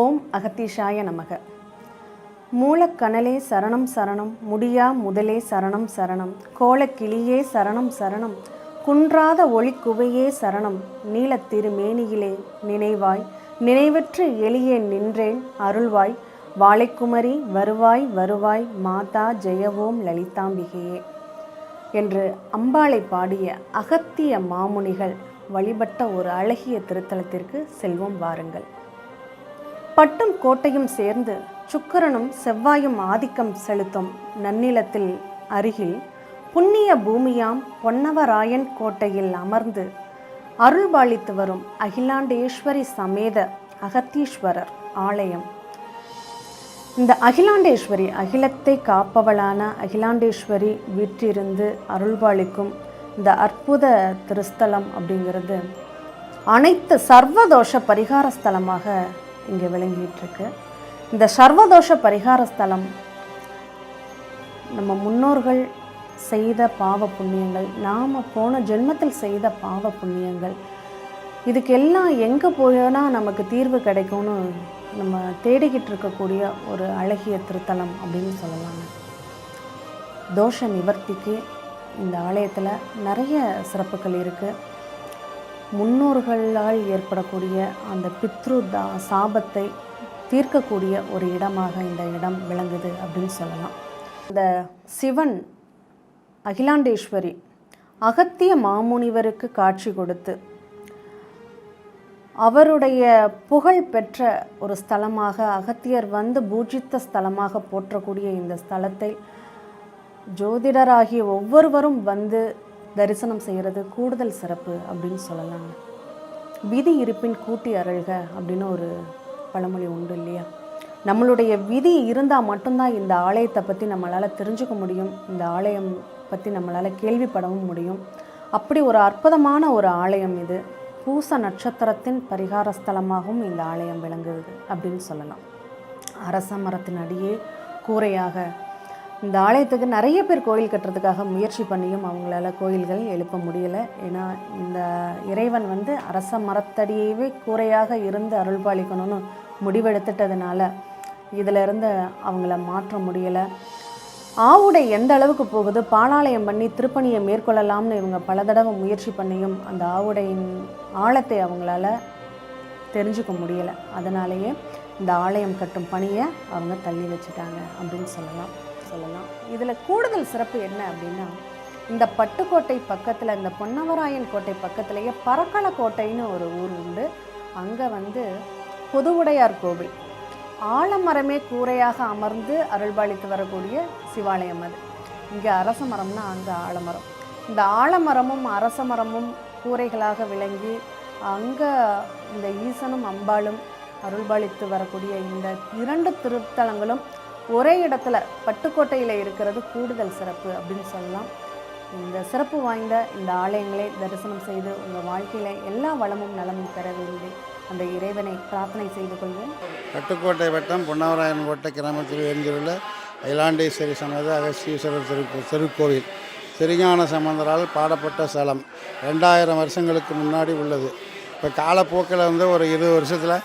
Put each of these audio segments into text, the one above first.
ஓம் அகத்தீஷாய நமக. மூலக்கணலே சரணம் சரணம் முடியா முதலே சரணம் சரணம் கோலக்கிளியே சரணம் சரணம் குன்றாத ஒளிக்குவையே சரணம் நீலத்திருமேனியிலே நினைவாய் நினைவற்று எளியே நின்றேன் அருள்வாய் வாழைக்குமரி வருவாய் வருவாய் மாதா ஜெயவோம் லலிதாம்பிகையே. என்று அம்பாளை பாடிய அகத்திய மாமுனிகள் வழிபட்ட ஒரு அழகிய திருத்தலத்திற்கு செல்வம் வாருங்கள். பட்டும் கோட்டையும் சேர்ந்து சுக்கிரனும் செவ்வாயும் ஆதிக்கம் செலுத்தும் நன்னிலத்தில் அருகில் புண்ணிய பூமியாம் பொன்னவராயன் கோட்டையில் அமர்ந்து அருள்பாலித்து வரும் அகிலாண்டேஸ்வரி சமேத அகத்தீஸ்வரர் ஆலயம். இந்த அகிலாண்டேஸ்வரி அகிலத்தை காப்பவளான அகிலாண்டேஸ்வரி வீற்றிருந்து அருள்பாலிக்கும் இந்த அற்புத திருஸ்தலம் அப்படிங்கிறது அனைத்து சர்வதோஷ பரிகார ஸ்தலமாக இங்கே விளங்கிட்டுருக்கு இந்த சர்வதோஷ பரிகார ஸ்தலம் நம்ம முன்னோர்கள் செய்த பாவ புண்ணியங்கள் நாம் போன ஜென்மத்தில் செய்த பாவ புண்ணியங்கள் இதுக்கு எல்லாம் எங்கே போனால் நமக்கு தீர்வு கிடைக்கும்னு நம்ம தேடிக்கிட்டு இருக்கக்கூடிய ஒரு அழகிய திருத்தலம் அப்படின்னு சொல்லலாங்க. தோஷ நிவர்த்திக்கு இந்த ஆலயத்தில் நிறைய சிறப்புகள் இருக்குது முன்னோர்களால் ஏற்படக்கூடிய அந்த பித்ரு தா சாபத்தை தீர்க்கக்கூடிய ஒரு இடமாக இந்த இடம் விளங்குது அப்படின்னு சொல்லலாம். இந்த சிவன் அகிலாண்டேஸ்வரி அகத்திய மாமுனிவருக்கு காட்சி கொடுத்து அவருடைய புகழ் பெற்ற ஒரு ஸ்தலமாக அகத்தியர் வந்து பூஜித்த ஸ்தலமாக போற்றக்கூடிய இந்த ஸ்தலத்தை ஜோதிடராகிய ஒவ்வொருவரும் வந்து தரிசனம் செய்கிறது கூடுதல் சிறப்பு அப்படின்னு சொல்லலாங்க. விதி இருப்பின் கூட்டி அருள்க அப்படின்னு ஒரு பழமொழி உண்டு இல்லையா? நம்மளுடைய விதி இருந்தால் மட்டும்தான் இந்த ஆலயத்தை பற்றி நம்மளால் தெரிஞ்சுக்க முடியும் இந்த ஆலயம் பற்றி நம்மளால் கேள்விப்படவும் முடியும். அப்படி ஒரு அற்புதமான ஒரு ஆலயம் இது. பூச நட்சத்திரத்தின் பரிகார ஸ்தலமாகவும் இந்த ஆலயம் விளங்குது அப்படின்னு சொல்லலாம். அரச மரத்தின் அடியே கூரையாக இந்த ஆலயத்துக்கு நிறைய பேர் கோயில் கட்டுறதுக்காக முயற்சி பண்ணியும் அவங்களால கோயில்கள் எழுப்ப முடியலை. ஏன்னா இந்த இறைவன் வந்து அரச மரத்தடியவே கூரையாக இருந்து அருள்பாலிக்கணும்னு முடிவெடுத்துட்டதுனால இதிலிருந்து அவங்கள மாற்ற முடியலை. ஆவுடை எந்த அளவுக்கு போகுது? பாலாலயம் பண்ணி திருப்பணியை மேற்கொள்ளலாம்னு இவங்க பல தடவை முயற்சி பண்ணியும் அந்த ஆவுடையின் ஆழத்தை அவங்களால தெரிஞ்சுக்க முடியலை. அதனாலேயே இந்த ஆலயம் கட்டும் பணியை அவங்க தள்ளி வச்சுட்டாங்க அப்படின்னு சொல்லலாம். சொல்லலாம். இதில் கூடுதல் சிறப்பு என்ன அப்படின்னா இந்த பட்டுக்கோட்டை பக்கத்தில் இந்த பொன்னவராயன் கோட்டை பக்கத்துலேயே பறக்கள கோட்டைன்னு ஒரு ஊர் உண்டு. அங்கே வந்து பொதுவுடையார் கோவில். ஆலமரமே கூரையாக அமர்ந்து அருள்பாலித்து வரக்கூடிய சிவாலயம் அது. இங்கே அரச மரம்னா அங்கே ஆலமரம். இந்த ஆலமரமும் அரச மரமும் கூரைகளாக விளங்கி அங்கே இந்த ஈசனும் அம்பாளும் அருள்பாலித்து வரக்கூடிய இந்த இரண்டு திருத்தலங்களும் ஒரே இடத்துல பட்டுக்கோட்டையில் இருக்கிறது கூடுதல் சிறப்பு அப்படின்னு சொல்லலாம். இந்த சிறப்பு வாய்ந்த இந்த ஆலயங்களை தரிசனம் செய்து உங்கள் வாழ்க்கையில் எல்லா வளமும் நலமும் பெற வேண்டி அந்த இறைவனை பிரார்த்தனை செய்து கொள்வோம். பட்டுக்கோட்டை வட்டம் பொன்னவராயன் கோட்டை கிராமத்தில் எழுந்துள்ள அகிலாண்டேஸ்வரி சமேத அகஸ்தீஸ்வரர் திரு திருக்கோவில். திருஞான சம்பந்தரால் பாடப்பட்ட ஸ்தலம். ரெண்டாயிரம் வருஷங்களுக்கு முன்னாடி உள்ளது. இப்போ காலப்போக்கில் வந்து ஒரு இருபது வருஷத்தில்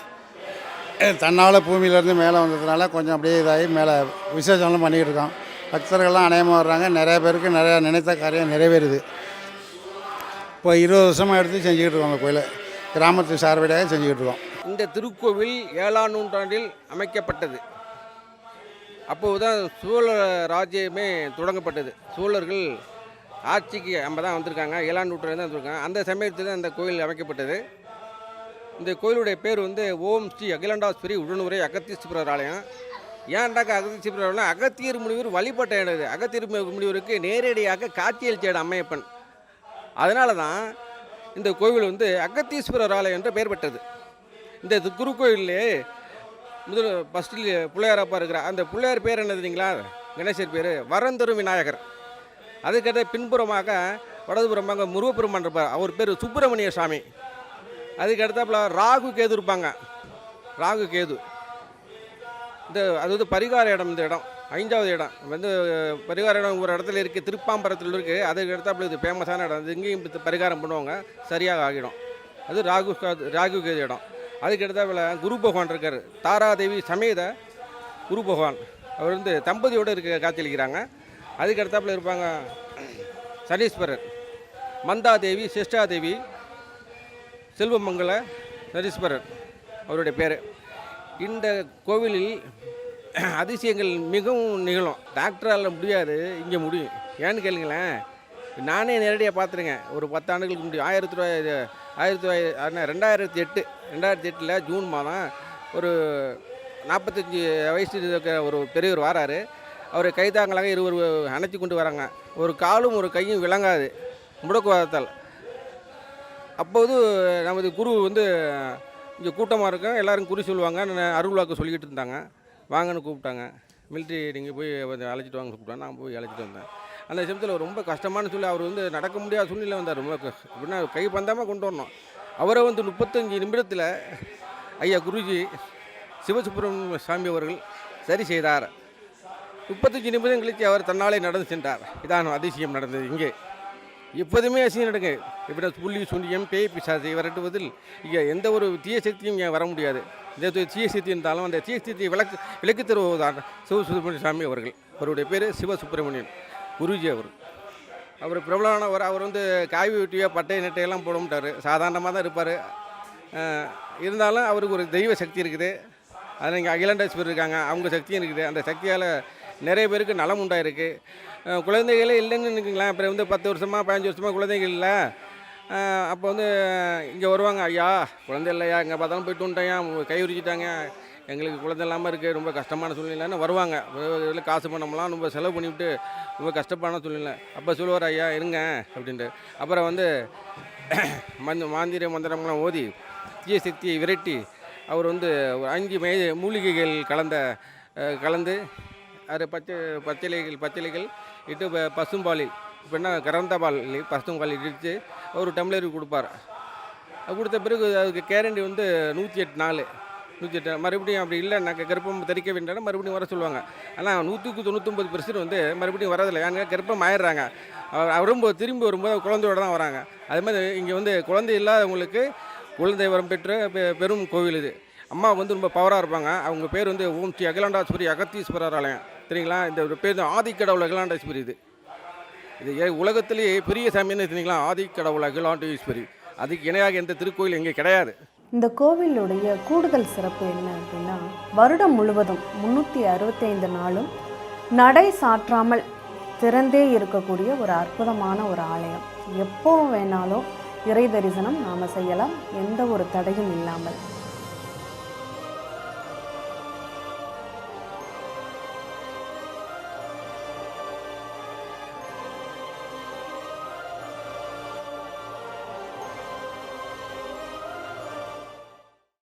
தன்னால் பூமியிலேருந்து மேலே வந்ததுனால கொஞ்சம் அப்படியே இதாகி மேலே விசேஷம்லாம் பண்ணிக்கிட்டு இருக்கோம் பக்தர்கள்லாம் அநேகமாக வர்றாங்க. நிறைய பேருக்கு நிறையா நினைத்த காரியம் நிறைவேறுது. இப்போ இருபது வருஷமாக எடுத்து செஞ்சுக்கிட்டு இருக்கோம் அந்த கோயிலை. கிராமத்து சார்படியாக செஞ்சுக்கிட்டு இருக்கோம். இந்த திருக்கோவில் ஏழாம் நூற்றாண்டில் அமைக்கப்பட்டது. அப்போது தான் சோழ ராஜ்யமே தொடங்கப்பட்டது. சோழர்கள் ஆட்சிக்கு நம்ம தான் வந்திருக்காங்க. ஏழாம் நூற்றாண்டு தான் வந்திருக்காங்க. அந்த சமயத்தில் தான் கோயில் அமைக்கப்பட்டது. இந்த கோயிலுடைய பேர் வந்து ஓம் ஸ்ரீ அகிலாண்டாஸ்வரி உடனுரை அகத்தீஸ்வரர் ஆலயம். ஏன்டாக்க அகத்தீஸ்வரர் ஆலயம்? அகத்தியர் முனிவர் வழிபட்ட எனது அகத்தியர் முனிவருக்கு நேரடியாக காத்தியல் தேட அம்மையப்பன். அதனால தான் இந்த கோவில் வந்து அகத்தீஸ்வரர் ஆலயம் என்று பெயர் பெற்றது. இந்த குருக்கோயிலே முதல் ஃபஸ்ட்டில் பிள்ளையாரப்பா இருக்கிறார் அந்த பிள்ளையார் பேர் என்னதுங்களா கணேசர் பேர். வரந்தரு விநாயகர். அதுக்கடுத்து பின்புறமாக வடதுபுறமாக முருகப்பெருமான் இருப்பார். அவர் பேர் சுப்பிரமணிய சாமி. அதுக்கு அடுத்தாப்புல ராகு கேது இருப்பாங்க. ராகு கேது. இந்த அது வந்து பரிகார இடம் இந்த இடம். ஐந்தாவது இடம். வந்து பரிகார இடம் ஒரு இடத்துல இருக்குது திருப்பாம்பரத்தில் இருக்குது அதுக்கு எடுத்தாப்புல இது ஃபேமஸான இடம். அது இங்கேயும் பரிகாரம் பண்ணுவாங்க. சரியாக ஆகிடும். அது ராகு ராகு கேது இடம். அதுக்கு அடுத்தாப்புல குரு பகவான் இருக்கார். தாராதேவி சமேத குரு பகவான். அவர் வந்து தம்பதியோடு இருக்க காட்சியளிக்கிறாங்க அதுக்கு அடுத்தாப்புல இருப்பாங்க சனீஸ்வரர். மந்தாதேவி சிஷ்டாதேவி செல்வமங்கல நரீஸ்வரர் அவருடைய பேர். இந்த கோவிலில் அதிசயங்கள் மிகவும் நிகழும். டாக்டரால் முடியாது இங்கே முடியும். ஏன்னு கேளுங்களேன் நானே நேரடியாக பார்த்துருங்க ஒரு பத்தாண்டுகளுக்கு முடியும் ஆயிரத்தி தொள்ளாயிரத்தி ஆயிரத்தி தொள்ளாயிரத்தி ரெண்டாயிரத்தி எட்டு ரெண்டாயிரத்தி எட்டில் ஜூன் மாதம் ஒரு நாற்பத்தஞ்சு வயசு இருக்கிற ஒரு பெரியவர் வராரு. அவர் கைதாங்களாக இருவர் அணைச்சி கொண்டு வராங்க. ஒரு காலும் ஒரு கையும் விளங்காது. முடக்குவாதத்தால். அப்போது நமது குரு வந்து இங்கே கூட்டமாக இருக்கும் எல்லாரும் குறி சொல்லுவாங்க. நான் அருள் வாக்கு சொல்லிக்கிட்டு இருந்தாங்க. வாங்கன்னு கூப்பிட்டாங்க. மிலிட்ரி நீங்கள் போய் அழைச்சிட்டு வாங்க கூப்பிட்டாங்க நான் போய் அழைச்சிட்டு வந்தேன். அந்த சமயத்தில் ரொம்ப கஷ்டமான சொல்லி அவர் வந்து நடக்க முடியாத சூழ்நிலை வந்தார். ரொம்ப அப்படின்னா எப்படின்னா கை பந்தாமல் கொண்டு வரணும். அவரை வந்து முப்பத்தஞ்சு நிமிடத்தில் ஐயா குருஜி சிவசுப்பிரமணிய சாமி அவர்கள் சரி செய்தார். முப்பத்தஞ்சு நிமிடம் கழித்து அவர் தன்னாலே நடந்து சென்றார். இதான் அதிசயம் நடந்தது இங்கே. எப்போதுமே அதிசயம் நடக்குது. இப்படி புள்ளி சுண்டியம் பேய் பிசாசை விரட்டுவதில் இங்கே எந்த ஒரு தீய சக்தியும் இங்கே வர முடியாது. இந்த தீய சக்தி இருந்தாலும் அந்த தீய சக்தியை விளக்கு விளக்கு தருவதுதான் சிவசுப்பிரமணிய சாமி அவர்கள். அவருடைய பேர் சிவசுப்பிரமணியன் குருஜி அவர். அவர் பிரபலமானவர். அவர் வந்து காய் வெட்டியோ பட்டை நெட்டையெல்லாம் போட மாட்டார் சாதாரணமாக தான் இருப்பார் இருந்தாலும் அவருக்கு ஒரு தெய்வ சக்தி இருக்குது. அது இங்கே அகிலாண்டேஸ்வரர் இருக்காங்க. அவங்க சக்தியும் இருக்குது. அந்த சக்தியால் நிறைய பேருக்கு நலம் உண்டாயிருக்கு. குழந்தைகளே இல்லைன்னு நினைக்கிங்களேன் அப்புறம் வந்து பத்து வருஷமாக பதினஞ்சு வருஷமாக குழந்தைகள் இல்லை. அப்போ வந்து இங்கே வருவாங்க ஐயா குழந்தை இல்லையா? எங்கே பார்த்தாலும் போயிட்டு வந்துட்டாயா கை உரிச்சிட்டாங்க. எங்களுக்கு குழந்தை இல்லாமல் இருக்குது ரொம்ப கஷ்டமான சூழ்நிலைன்னு வருவாங்க. இதில் காசு பண்ணமெல்லாம் ரொம்ப செலவு பண்ணிவிட்டு ரொம்ப கஷ்டமான சூழ்நிலை. அப்போ சொல்லுவார் ஐயா இருங்க அப்படின்ட்டு. அப்புறம் வந்து மந்த மாந்திர மந்திரம்லாம் ஓதி தீய சக்தியை விரட்டி அவர் வந்து ஒரு அஞ்சு மே மூலிகைகள் கலந்த கலந்து அது பச்சை பச்சிலைகள் பச்சிலைகள் இட்டு ப- பசும்பாலில் இப்போ என்ன கறந்த பால் பசும்பால் இடித்து ஒரு டம்ளருக்கு கொடுப்பார். கொடுத்த பிறகு அதுக்கு கேரண்டி வந்து நூற்றி எட்டு நாள். நூற்றி எட்டு மறுபடியும் அப்படி இல்லை நாங்கள் கர்ப்பம் தெரிக்க வேண்டாம் மறுபடியும் வர சொல்லுவாங்க. ஆனால் நூற்றுக்கு தொண்ணூத்தொம்பது பெர்சன்ட் வந்து மறுபடியும் வரதில்லை. ஏன்னா கர்ப்பம் ஆயிடுறாங்க அவ- வரும்போது திரும்பி வரும்போது குழந்தையோட தான் வராங்க. அது மாதிரி இங்கே வந்து குழந்தை இல்லாதவங்களுக்கு குழந்தை வரம் பெற்ற பெ- பெரும் கோவில் இது. அம்மா வந்து ரொம்ப பவராக இருப்பாங்க. அவங்க பேர் வந்து ஓம் ஸ்ரீ அகிலாண்டாஸ்வரி அகத்தீஸ்வரர் ஆலயம். சரிங்களா இந்த ஒரு பேர் தான் ஆதிக்கடவுள் அகிலாண்டேஸ்வரி இது. இது உலகத்திலேயே பெரிய சாமின்னு தெரியுங்களா? ஆதிக்கடவுள் அகிலாண்டேஸ்வரி அதுக்கு இணையாக எந்த திருக்கோயில் இங்கே கிடையாது. இந்த கோவிலுடைய கூடுதல் சிறப்பு என்ன அப்படின்னா வருடம் முழுவதும் முந்நூற்றி அறுபத்தைந்து நாளும் நடை சாற்றாமல் திறந்தே இருக்கக்கூடிய ஒரு அற்புதமான ஒரு ஆலயம். எப்போ வேணாலும் இறை தரிசனம் நாம் செய்யலாம். எந்த ஒரு தடையும் இல்லாமல்.